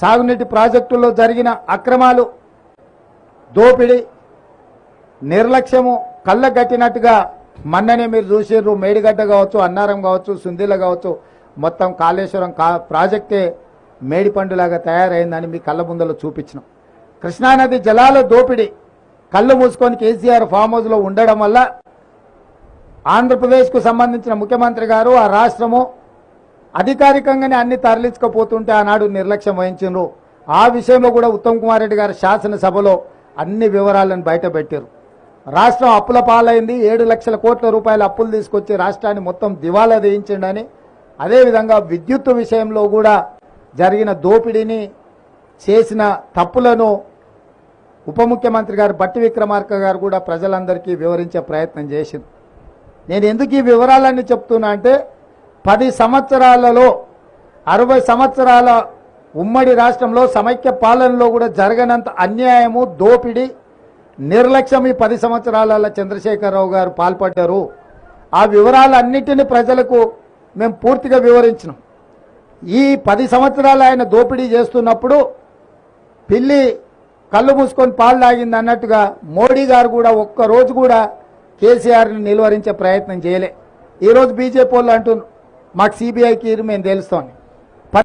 సాగునీటి ప్రాజెక్టుల్లో జరిగిన అక్రమాలు దోపిడీ నిర్లక్ష్యము కళ్ళగట్టినట్టుగా మన్ననే మీరు చూసిర్రు. మేడిగడ్డ కావచ్చు అన్నారం కావచ్చు సుందిల కావచ్చు మొత్తం కాళేశ్వరం కా ప్రాజెక్టే మేడిపండులాగా తయారైందని మీ కళ్ళ ముందలో చూపించినాం. కృష్ణానది జలాల దోపిడీ కళ్ళు మూసుకొని కేసీఆర్ ఫామ్ హౌస్లో ఉండడం వల్ల ఆంధ్రప్రదేశ్కు సంబంధించిన ముఖ్యమంత్రి గారు ఆ రాష్ట్రము అధికారికంగానే అన్ని తరలించకపోతుంటే ఆనాడు నిర్లక్ష్యం వహించారు ఆ విషయంలో కూడా ఉత్తమ్ కుమార్ రెడ్డి గారు శాసనసభలో అన్ని వివరాలను బయటపెట్టారు రాష్ట్రం అప్పుల పాలైంది. ఏడు లక్షల కోట్ల రూపాయల అప్పులు తీసుకొచ్చి రాష్ట్రాన్ని మొత్తం దివాలా వేయించిండని అదేవిధంగా విద్యుత్ విషయంలో కూడా జరిగిన దోపిడీని చేసిన తప్పులను ఉప ముఖ్యమంత్రి గారు బట్టి విక్రమార్క గారు కూడా ప్రజలందరికీ వివరించే ప్రయత్నం చేసింది. నేను ఎందుకు ఈ వివరాలన్నీ చెప్తున్నా అంటే పది సంవత్సరాలలో అరవై సంవత్సరాల ఉమ్మడి రాష్ట్రంలో సమైక్య పాలనలో కూడా జరగనంత అన్యాయము దోపిడీ నిర్లక్ష్యం ఈ పది సంవత్సరాలలో చంద్రశేఖరరావు గారు పాల్పడ్డారు. ఆ వివరాలన్నిటిని ప్రజలకు మేము పూర్తిగా వివరించినాం. ఈ పది సంవత్సరాలు ఆయన దోపిడీ చేస్తున్నప్పుడు పిల్లి కళ్ళు మూసుకొని పాలు తాగింది అన్నట్టుగా మోడీ గారు కూడా ఒక్క రోజు కూడా కేసీఆర్ని నిలువరించే ప్రయత్నం చేయలే. ఈరోజు బీజేపీ వాళ్ళు అంటున్నారు మాకు సిబిఐకి మేము తెలుస్తామని